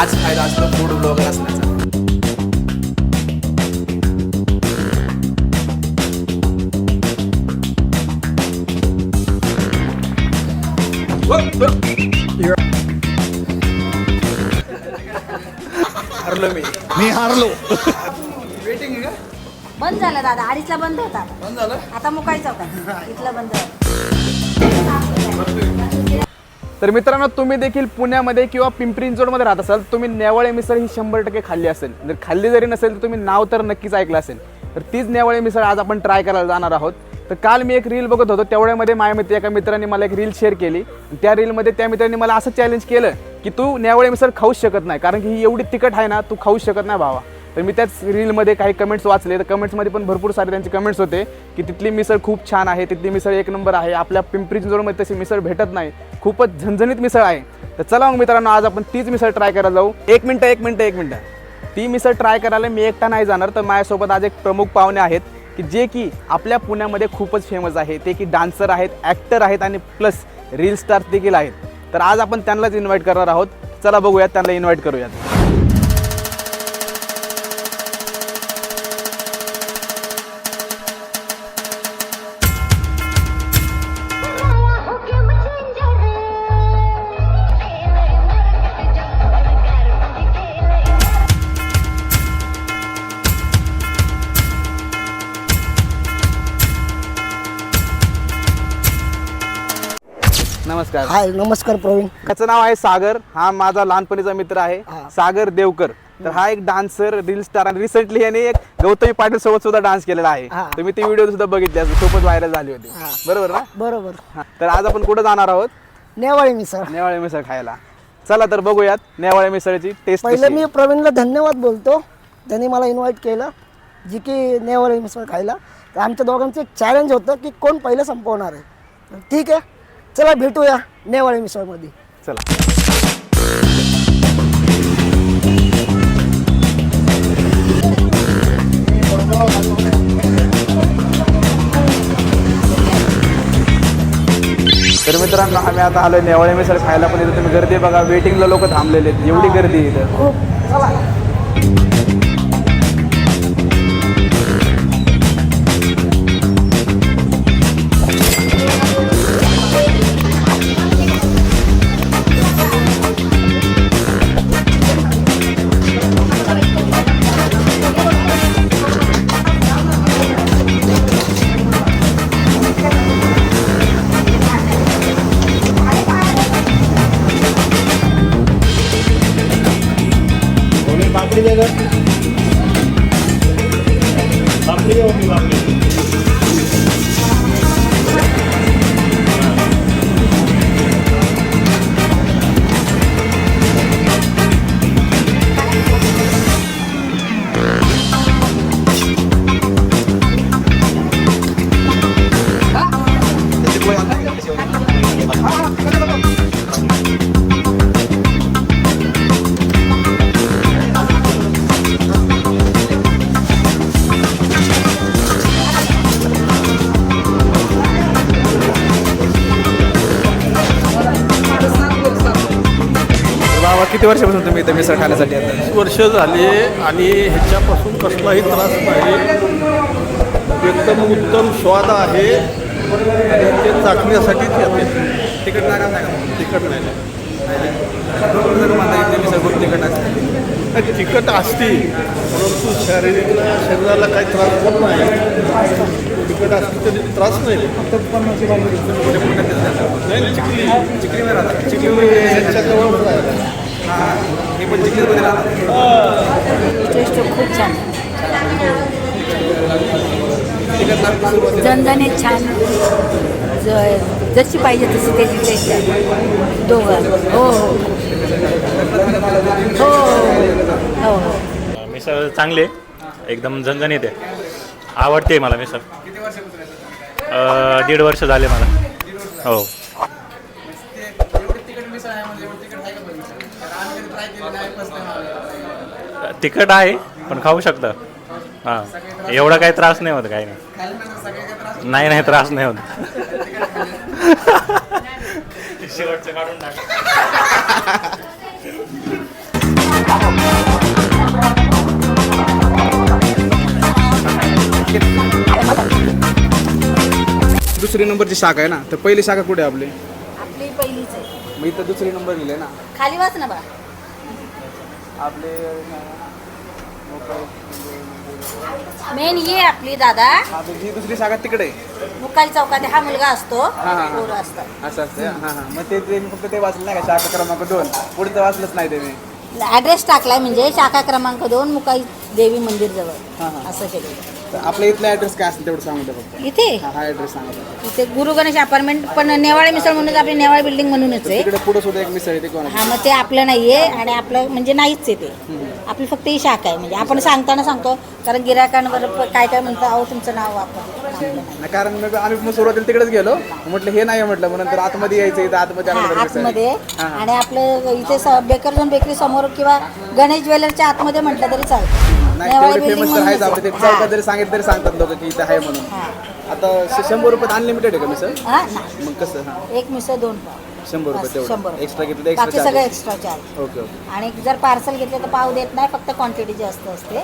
हाच फायदा असतो फूड ब्लॉगर असण्याचा. हरलो मी मी हारलो. वेटिंग आहे का बंद झाला दादा अडीचला बंद होता. बंद झालं? आता मुकायचा होता. इथला बंद झाला. तर मित्रांनो तुम्ही देखील पुण्यामध्ये किंवा पिंपरी चिंचवडमध्ये राहत असाल तुम्ही नेवाळे मिसळ ही शंभर टक्के खाल्ली असेल. जर खाल्ली जरी नसेल तर तुम्ही नाव तर नक्कीच ऐकलं असेल. तर तीच नेवाळे मिसळ आज आपण ट्राय करायला जाणार आहोत. तर काल मी एक रील बघत होतो तेवढ्यामध्ये माझ्या मित्र एका मित्राने मला एक रील शेअर केली. आणि त्या रीलमध्ये त्या मित्राने मला असं चॅलेंज केलं की तू नेवाळे मिसळ खाऊच शकत नाही कारण की ही एवढी तिखट आहे ना तू खाऊच शकत नाही भावा. तर मी त्याच रीलमध्ये काही कमेंट्स वाचले. तर कमेंट्समध्ये पण भरपूर सारे त्यांचे कमेंट्स होते की तिथली मिसळ खूप छान आहे तिथली मिसळ एक नंबर आहे आपल्या पिंपरी चिंचवडमध्ये तशी मिसळ भेटत नाही. खूपच झणझणीत मिसळ आहे. तर चला मग मित्रांनो आज आपण तीच मिसळ ट्राय करायला जाऊ. एक मिनटं एक मिनटं एक मिनटं. ती मिसळ ट्राय करायला मी एकटा नाही जाणार तर माझ्यासोबत आज एक प्रमुख पाहुणे आहेत की जे की आपल्या पुण्यामध्ये खूपच फेमस आहे. ते की डान्सर आहेत ॲक्टर आहेत आणि प्लस रील स्टार देखील आहेत. तर आज आपण त्यांनाच इन्व्हाइट करणार आहोत. चला बघूयात त्यांना इन्व्हाइट करूयात. नमस्कार. हाय नमस्कार प्रवीण. त्याचं नाव आहे सागर. हा माझा लहानपणीचा मित्र आहे. हा. सागर देवकर. तर हा एक डान्सर रील स्टार आणि रिसेंटली याने एक गौतमी पाटील सोबत सुद्धा डान्स केलेला आहे. हा. मी ती व्हिडिओ सुद्धा बघितली असेल. खूपच व्हायरल झाली होती. हा. बरोबर ना? बरोबर. हा. तर आज आपण कुठं जाणार आहोत? नेवाळी मिसळ. नेवाळे मिसळ खायला. चला तर बघूयात नेवाळे मिसळची टेस्ट पहिलं मी प्रवीणला धन्यवाद बोलतो. त्यांनी मला इन्व्हाइट केलं जी की नेवाळी मिसळ खायला. तर आमच्या दोघांचं एक चॅलेंज होतं की कोण पहिलं संपवणार आहे. तर ठीक आहे. चला भेटूया नेवाळी मिसळमध्ये. चला. तर मित्रांनो आम्ही आता आलोय नेवाळे मिसळ खायला पण इथं तुम्ही गर्दी बघा वेटिंगला लोक थांबलेले आहेत. एवढी गर्दी आहे इथं. खूप. चला. किती वर्षापासून तुम्ही इथं मिसळ खाण्यासाठी आता वर्ष झाले आणि ह्याच्यापासून कसलाही त्रास नाही. एकदम उत्तम स्वाद आहे. आणि ते चाखण्यासाठीच येते. तिकट लागत नाही का? तिखट नाही. खूप तिकट असते. नाही, परंतु शारीरिक शरीराला काही त्रास होत नाही. तिखट असते तरी त्रास नाही. नाही चिखली राहतात. चिखली ह्याच्या हे टेस्ट खूप छान. झणझणीत छान ज- जशी पाहिजे तशी त्याची टेस्ट आहे. दोघं. हो हो. हो हो हो. मिसळ चांगली एकदम झणझणीत आहे. आवडते मला मिसळ. दीड वर्ष झाले मला. हो. तिखट आहे पण खाऊ शकतं. हां. एवढा काही त्रास नाही होत काही नाही. नाही नाही त्रास नाही होत. दुसरी नंबरची शाखा आहे ना? तर पहिली शाखा कुठे आपली? आपली पहिलीच आहे. मी तर दुसरी नंबर दिले ना? खाली वाच ना बा. आपले मेन ये आपली दादा. ही दुसरी शाखा तिकडे. मुकाली चौकात हा मुलगा असतो. हा, हा. पोरं असतात. असं असतं हां हां. मग ते ते मी फक्त ते वाचलं नाही का? शाखा क्रमांक दोन. पुढचं वाचलंच नाही ते मी. ॲड्रेस टाकलाय म्हणजे शाखा क्रमांक दोन मुकाई देवी मंदिर हा, जवळ. हा. असं केलं तर आपल्या इथला ॲड्रेस काय असेल तेवढं सांगू फक्त. इथे? हा हा ॲड्रेस सांगा फक्त. इथे गुरु गणेश अपार्टमेंट पण नेवाळे मिसळ म्हणूनच आपली नेवाळे बिल्डिंग म्हणूनच आहे. तिकडे पुढे सुद्धा एक मिसळ हा मग ते आपलं नाहीये आणि आपलं म्हणजे नाहीच आहे ते. आपली फक्त ही शाखा आहे. म्हणजे आपण सांगताना सांगतो कारण गिरायकांवर प- काय काय म्हणतो अहो तुमचं नाव वापर नाही. कारण मग आम्ही मग सुरुवातीला तिकडेच गेलो. म्हटलं हे नाही म्हटलं मग नंतर आतमध्ये यायचं इथं आतमध्ये हा मिसळ. आतमध्ये. आणि आपलं इथे बेकर झोन बेकरी समोर किंवा गणेश ज्वेलरच्या आतमध्ये म्हटलं तरी चालतं. नाही नेवाळे तेवढे building फेमस तर आहेच म्हणूनच. आपण ते आहे. चौकात. जरी सांगितलं तरी सांगतात लोक की इथं आहे म्हणून. आता श- शंभर रुपयात अनलिमिटेड आहे का मिसळ? हा, नाही. मग कसं? हां. एक मिसळ दोन पाव. शंभर रुपये बस, तेवढं. शंभर एक्स्ट्रा घेतलं तर बाकी एक्स्ट्रा सगळं charges extra charge okay okay. आणि जर पार्सल घेतलं तर पाव देत नाही फक्त क्वांटिटी जास्त असते.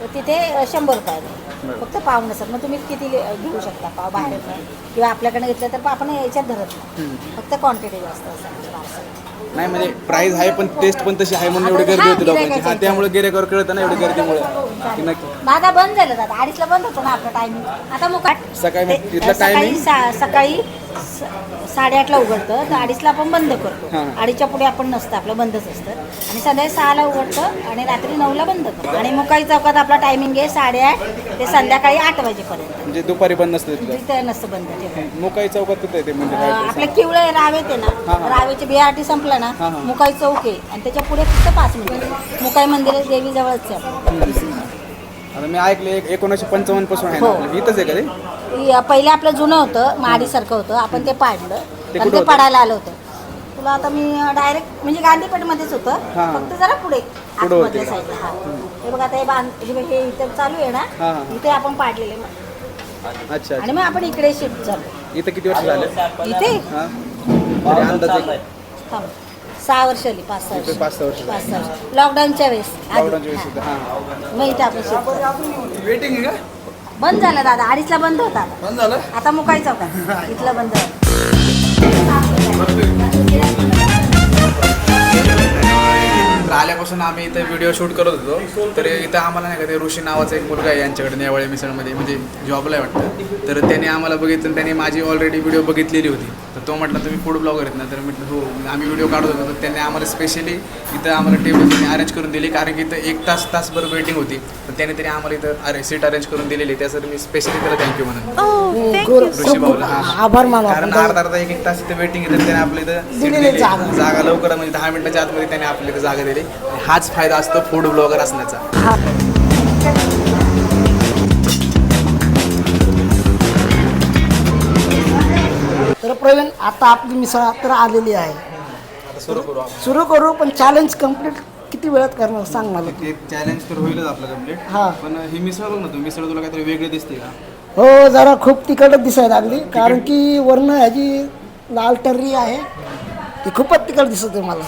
तर तिथे अ, शंभर रुपये आहे. फक्त पाव नसत मग तुम्ही किती घेऊ शकता पाव बाहेर. किंवा आपल्याकडे घेतलं तर आपण याच्यात धरत नाही. फक्त क्वांटिटी जास्त असते पार्सल नाही म्हणजे प्राइस आहे पण टेस्ट पण तशी आहे म्हणून एवढी गर्दी हा, होती लोकांची हा. त्यामुळे गिरेकर कळतं ना एवढी गर्दीमुळे. की नक्की. दादा बंद झालं दादा. अडीचला बंद होतं ना आपलं टायमिंग आता मुकाट सकाळी मग ते- तिथलं सकाळी साडेआठला उघडतं तर अडीचला आपण बंद करतो. हां. अडीचच्या पुढे आपण नसतं आपलं बंदच असतं. आणि संध्याकाळी सहाला उघडतं आणि रात्री नऊला बंद करतो. आणि मुकाई चौकात आपला टायमिंग आहे साडेआठ ते संध्याकाळी आठ वाजेपर्यंत. म्हणजे दुपारी बंद नसतं तिथे नसतं बंद मुकाई चौकात कुठे आहे ते म्हणजे अं, काय आपलं किवळे रावेत आहे हां, ना. हां. रावेचे बिआरटी संपलं ना हां, हां. मुकाई चौक आहे. आणि त्याच्या पुढे फक्त पाच मिनिटं. मुकाई मंदिर देवी जवळच आहे. आपलं. आता मी ऐकले एक एकोणीसशे पंचावन्नपासून आहे ना हो. आपलं. इथंच आहे का ते पहिले आपलं जुनं होतं माडीसारखं होतं आपण ते पाडलं ते कारण ते होतं? पडायला आलं होतं तुला आता मी डायरेक्ट म्हणजे गांधीपेठमध्येच होतं हां. फक्त जरा पुढे पुढं होते आतमधल्या का? साईडला हा हे बघ आता हे बांध हे बघ, हे इथे चालू आहे ना हां. इथे आपण पाडलेले अच्छा अच्छा आणि मग आपण इकडे शिफ्ट झालो इथं किती वर्ष झाले इथे हा तरी अंदाजे थांब सहा वर्ष आली पाच सहा वर्ष पाच सहा वर्ष पाच सहा वर्ष. लॉकडाऊनच्या वेळेस. लॉकडाऊनच्या वेळेस हां. वेटिंग आहे का? बंद झालं दादा अडीचला बंद होता. आता. बंद झालं? आता मुकाई चौकात इथलं बंद झालं. तर आल्यापासून आम्ही इथं व्हिडिओ शूट करत होतो. तर इथं आम्हाला नाही का ते ऋषी नावाचा एक मुलगा आहे यांच्याकडे नेवाळे मिसळमध्ये म्हणजे जॉबला आहे वाटतं. तर त्याने आम्हाला बघितलं आणि त्याने माझी ऑलरेडी व्हिडिओ बघितलेली होती. तर तो म्हटला तुम्ही फूड ब्लॉगर आहेत ना तर म्हटलं हो आम्ही व्हिडिओ काढत होतो. तर त्यांनी आम्हाला स्पेशली इथं आम्हाला टेबल त्यांनी अरेंज करून दिली कारण की इथं एक तास तासभर वेटिंग होती. तर त्याने तरी आम्हाला इथं अरे सीट अरेंज करून दिलेली. त्यासाठी मी स्पेशली त्याला थँक्यू म्हणून. ऋषी भाऊला. हा आभार मानू कारण अर्धा अर्धा एक एक तास इथे वेटिंग येतं त्याने आपल्या इथं दिली. जागा. लवकर म्हणजे दहा मिनिटाच्या आतमध्ये त्याने आपल्या इथं जागा दिली. आणि हाच फायदा असतो फूड ब्लॉगर असण्याचा. प्रवीण आता आपली मिसळ तर आलेली आहे. आता सुरू करू आपण. सुरू करू पण चॅलेंज कंप्लीट किती वेळात करणार सांग मला. ते चॅलेंज तर होईलच आपलं कंप्लीट हा. पण ही मिसळ बघ ना तू मिसळ तुला काहीतरी वेगळी दिसते का? हो जरा खूप तिखटच दिसायला लागली कारण की वर्ण ह्याची लाल टर्री आहे. ती खूपच तिखट दिसते मला.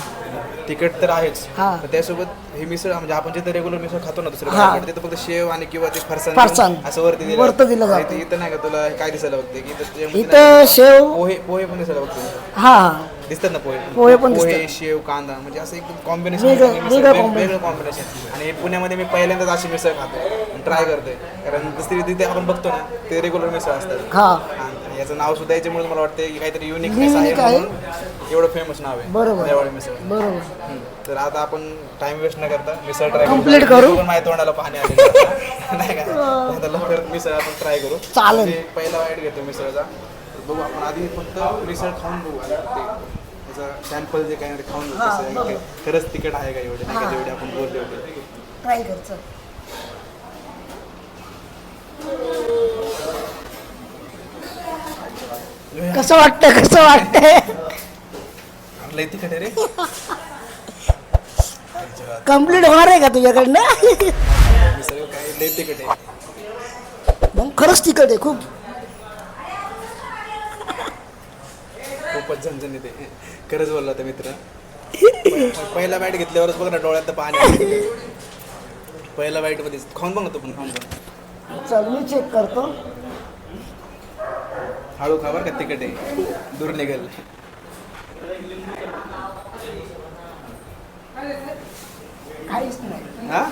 तिखट तर आहेच हा. पण त्यासोबत ही मिसळ म्हणजे आपण जिथं रेग्युलर मिसळ खातो ना हा. बाहेरकडे, तिथं फक्त शेव आणि किंवा ते फरसाण फरसाण. असं वरती दिलं वरतं दिलं आणि जातं. ते इथं नाही का तुला काय दिसायला बघते की इथं शेव पोहे पोहे पण दिसायला बघते हा दिसतात ना पोहे पोहे पण पोहे. शेव कांदा म्हणजे असं एकदम कॉम्बिनेशन वेगळं- वेगळं combination. वेगळं कॉम्बिनेशन आणि पुण्यामध्ये मी पहिल्यांदाच अशी मिसळ खातो ट्राय करतोय कारण दुसरी तिथे आपण बघतो ना ते रेग्युलर मिसळ असतात हा आणि याचं नाव सुद्धा याच्यामुळे मला वाटतं की काहीतरी युनिकनेस आहे Unique आहे. म्हणून एवढं फेमस नाव आहे. बरोबर. देवाळी मिसळ. बरोबर. हम्म. तर आता आपण टाइम वेस्ट न करता मिसळ ट्राय Complete करू. माझ्या तोंडाला पाणी आले नाही का? आता लवकर मिसळ आपण ट्राय करू. चालेल. म्हणजे पहिला वाईट घेतो मिसळचा. तर बघू आपण आधी फक्त मिसळ खाऊन बघू. आता ते त्याचा सॅम्पल जे काही आहे ते खाऊन बघू. कसं आहे. खरंच तिकट आहे का एवढे? नाही का? जेवढे आपण बोलले होते. ट्राय कर कसं वाटतं कसं वाटतंय? लय तिखट आहे रे. कंप्लीट होणार आहे का तुझ्याकडनं? काय लय तिखट आहे मग खरंच तिखट आहे खूप. खूपच झणझणीत आहे. खरंच बोलला होता मित्र. पहिला बाईट घेतल्यावरच बघ ना डोळ्यात पाणी आलं. पहिला बाईटमध्ये खाऊन बघ ना तू पण खाऊन बघ. चल मी चेक करतो. हळू खा बरं का तिकट आहे दूर निघेल. काहीच नाही. हा?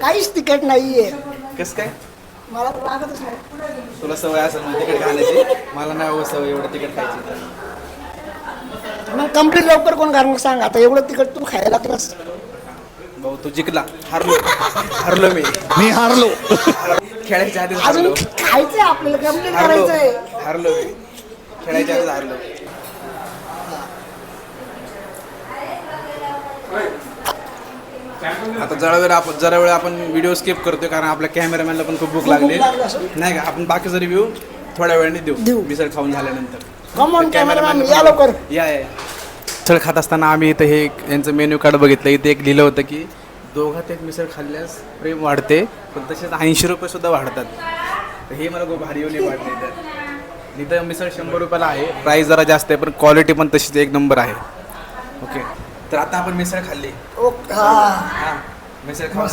काहीच तिकीट नाहीये. कस काय? मला तर लागतच नाही. तुला सवय असेल ना तिकट खाण्याची? मला नाही हवं सवय एवढं तिकट खायची. मग कंप्लीट लवकर कोण कारण सांग? आता एवढं तिकट तू खायला लागलास. भाऊ तू जिंकला. हारलो. हारलो मी. मी हारलो. खेळायच्या आधीच अजून खायचंय आपल्याला कंप्लीट हारलो. करायचंय. हारलो. मी खेळायच्या आधीच हारलो. आता जरा वेळ आपण जरा वेळ आपण व्हिडिओ स्किप करतोय कारण आपल्या कॅमेरामॅनला पण खूप भूक लागली. नाही का? आपण बाकीचा रिव्ह्यू थोड्या वेळाने देऊ. मिसळ खाऊन झाल्यानंतर. Cameraman या लवकर. या मिसळ खात असताना आम्ही इथं हे यांचं मेन्यू कार्ड बघितलं. इथे एक लिहिलं होतं की दोघात एक मिसळ खाल्ल्यास प्रेम वाढते पण तसेच ऐंशी रुपये सुद्धा वाढतात. हे मला खूप भारी वाटते इथं मिसळ शंभर रुपयाला आहे. प्राईस जरा जास्त आहे पण क्वालिटी पण तशीच एक नंबर आहे. ओके तर आता आपण मिसळ खाल्ली. हा. मिसळ खाऊन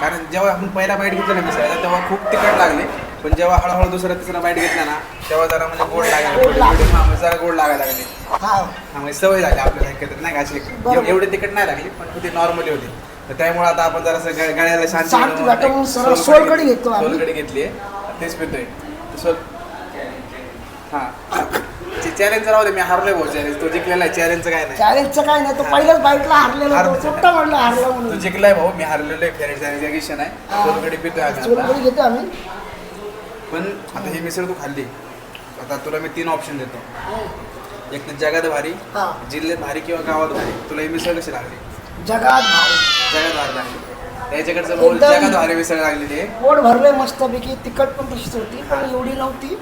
कारण जेव्हा आपण पहिला बाईट घेतला ना मिसळला तेव्हा खूप तिखट लागले. पण जेव्हा हळूहळू दुसरा तिसरा बाईट घेतला ना तेव्हा जरा म्हणजे गोड लागायला म्हणजे जरा गोड लागायला लागले. म्हणजे सवय झाली आपल्याला एकत्र नाही का? अशी. एवढी तिखट नाही लागली पण होती नॉर्मली होती. तर त्यामुळे आता आपण जरा गळ्याला शांती. सोलकढी घेतली तेच पितोय. हा. चॅलेंज राहू दे मी हारलोय भाऊ चॅलेंज तो जिंकलेला आहे चॅलेंजचं काय नाही. चॅलेंजचं काय नाही तो पहिल्याच बाईकला हारलेला हार- तो सुट्टा म्हणलं हारला तू म्हणून जिंकलाय भाऊ मी हारलेलो आहे फेरेट चॅलेंज विषय नाही. सोलकढी पितोय आता. घेतो आम्ही. पण आता ही मिसळ तू खाल्ली. आता तुला मी तीन ऑप्शन देतो. एक तर जगात भारी हा. जिल्ह्यात भारी किंवा गावात भारी तुला ही मिसळ कशी लागली? जगात भाव जगात भारी लागली. त्याच्याकडचं बोल एकदम- जगात भारी मिसळ लागलेली आहे. पोट भरलंय मस्तपैकी तिखट पण तशीच होती पण एवढी नव्हती.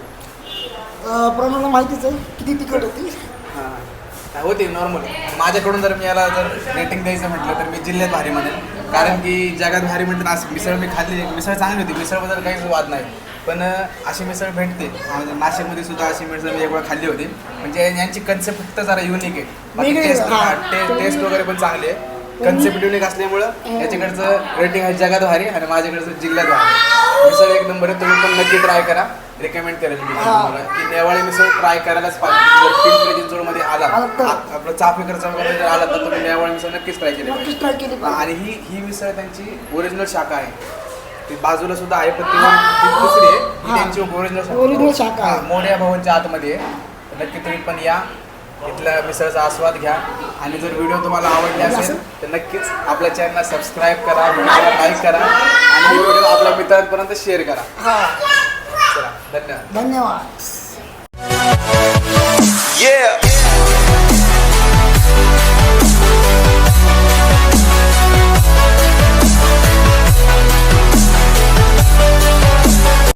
प्रमाणाला माहितीच आहे. किती तिखट होती? हां. होती नॉर्मल माझ्याकडून जर मी याला जर रेटिंग द्यायचं म्हटलं तर मी जिल्ह्यात भारी म्हणेन. कारण की जगात भारी म्हणते ना असं मिसळ मी खाल्ली मिसळ चांगली होती. मिसळबद्दल काहीच वाद नाही. पण अशी मिसळ भेटते. म्हणजे नाशिकमध्ये सुद्धा अशी मिसळ मी एक वेळा खाल्ली होती. म्हणजे यांची कन्सेप्ट फक्त जरा युनिक आहे. टेस्ट वगैरे पण चांगली आहे. कन्सेप्ट युनिक असल्यामुळं याच्याकडचं रेटिंग आहे जगात भारी आणि माझ्याकडचं जिल्ह्यात भारी. मिसळ एक नंबर आहे तुम्ही पण नक्की ट्राय करा. रिकमेंड करेल मी तुम्हाला. की नेवाळी मिसळ ट्राय करायलाच पाहिजे. जर पिंपरी चिंचवडमध्ये आला आपलं चाफेकर चौकामध्ये जर आला तर तुम्ही नेवाळी मिसळ नक्कीच ट्राय केली नक्कीच पाहिजे. ट्राय केली पाहिजे. आणि ही ही मिसळ त्यांची ओरिजिनल शाखा आहे. ती बाजूला सुद्धा आहे पण ती ती दुसरी आहे. ही हा. त्यांची ओरिजिनल Original शाखा आहे. मोड्या भवनच्या आतमध्ये आहे. नक्की तुम्ही पण या. इथल्या मिसळचा आस्वाद घ्या. आणि जर व्हिडिओ तुम्हाला आवडले असेल तर नक्कीच आपल्या चॅनलला सबस्क्राईब करा व्हिडिओला लाईक करा आणि व्हिडिओ आपल्या मित्रांपर्यंत शेअर करा. चला धन्यवाद. धन्यवाद.